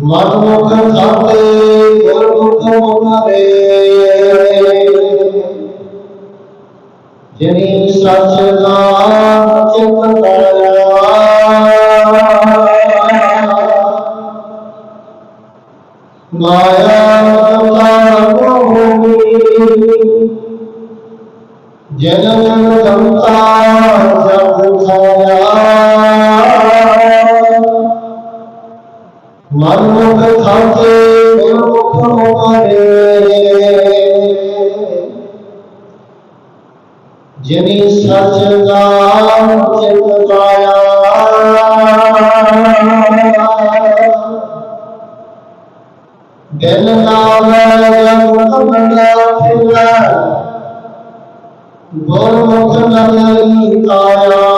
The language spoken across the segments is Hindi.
मनमुख धते गुरमुख मुखरे जिनी सचना चित माया जन जनता जब ਖਾਇਆ ਮਨਮੁਖ ਖਾਤੇ ਗੁਰਮੁਖ ਮਰੇ ਜਿਨੀ ਸਚ ਨਾਮ ਚਿਤ ਪਾਇਆ ਦਿਲ ਨਾਮ ਜਪ ਕਮਲਾ ਫਿਰਾ ਗੁਰਮੁਖ ਨਗਰੀ ਆਇਆ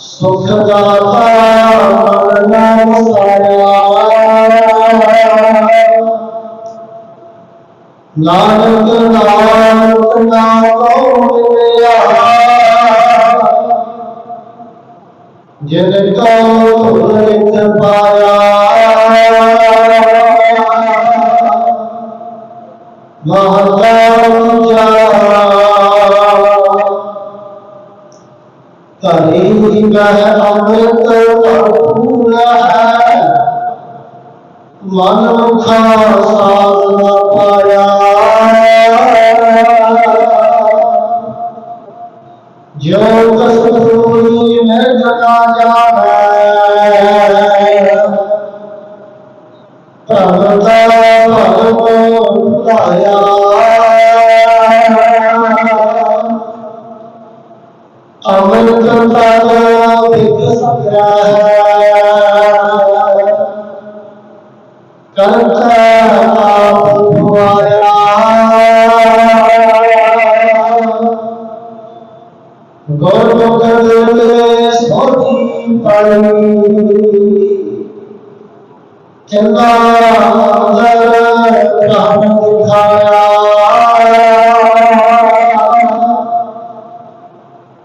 सुखदाता मरण नानक नानक ना कौन जिनको पाया अमृत पूरा है मन मुखा साधन पाया जो कस्तूरी में जगा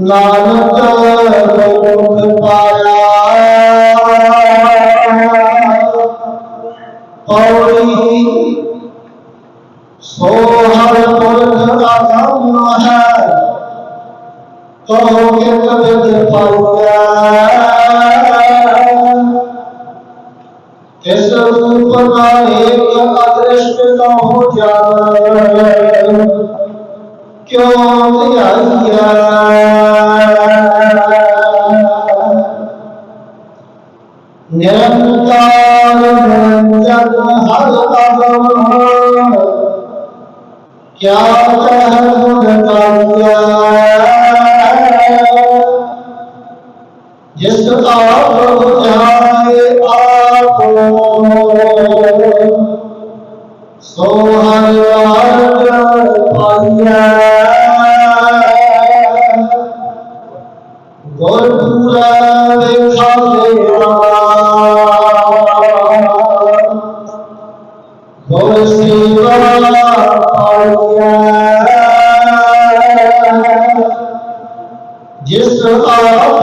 लालच मुख पाया सोहर पुरख अगम है तो के इस रूप का एक अदृष्ट न हो। जाए क्यों दिया निरंकार निरंजन हर अवमान क्या कह गुण जिसका प्रभु जाने आप सोहर पाइया गुरपुरा जिस आप